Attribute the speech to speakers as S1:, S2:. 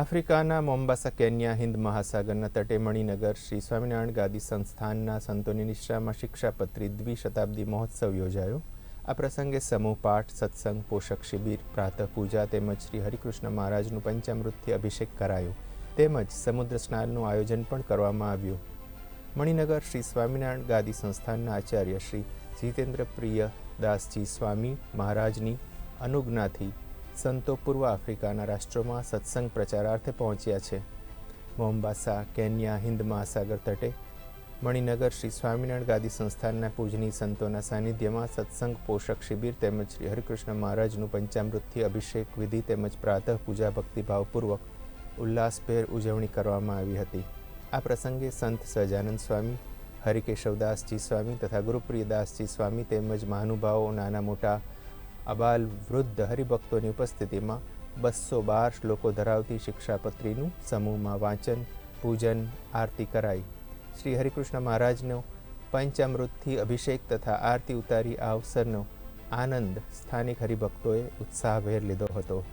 S1: આફ્રિકાના Mombasa, Kenya હિન્દ મહાસાગરના તટે મણિનગર શ્રી સ્વામિનારાયણ ગાદી સંસ્થાનના સંતોની નિશ્રામાં શિક્ષાપત્રી દ્વિશતાબ્દી મહોત્સવ યોજાયો. આ પ્રસંગે સમૂહ પાઠ, સત્સંગ, પોષક શિબિર, પ્રાતઃ પૂજા તેમજ શ્રી હરિકૃષ્ણ મહારાજનું પંચામૃતથી અભિષેક કરાયો. તેમજ સમુદ્ર સ્નાનનું આયોજન પણ કરવામાં આવ્યું. મણિનગર શ્રી સ્વામિનારાયણ ગાદી સંસ્થાનના આચાર્ય શ્રી જીતેન્દ્ર પ્રિય દાસજી સ્વામી મહારાજની અનુજ્ઞાથી સંતો પૂર્વ આફ્રિકાના રાષ્ટ્રોમાં સત્સંગ પ્રચારાર્થે પહોંચ્યા છે. મોમ્બાસા કેન્યા હિન્દ મહાસાગર તટે, મણિનગર શ્રી સ્વામિનારાયણ ગાદી સંસ્થાનના પૂજની સંતોના સાનિધ્યમાં સત્સંગ પોષક શિબિર તેમજ શ્રી હરિકૃષ્ણ મહારાજનું પંચામૃતથી અભિષેક વિધિ તેમજ પ્રાતઃ પૂજા ભક્તિભાવપૂર્વક ઉલ્લાસભેર ઉજવણી કરવામાં આવી હતી. આ પ્રસંગે સંત સહજાનંદ સ્વામી, હરિકેશવદાસજી સ્વામી તથા ગુરુપ્રિયદાસજી સ્વામી તેમજ મહાનુભાવો નાના મોટા અબાલ વૃદ્ધ હરિભક્તોની ઉપસ્થિતિમાં બસો બાર શ્લોકો ધરાવતી શિક્ષાપત્રીનું સમૂહમાં વાંચન, પૂજન, આરતી કરાઈ. શ્રી હરિકૃષ્ણ મહારાજનો પંચામૃતથી અભિષેક તથા આરતી ઉતારી આ અવસરનો આનંદ સ્થાનિક હરિભક્તોએ ઉત્સાહભેર લીધો હતો.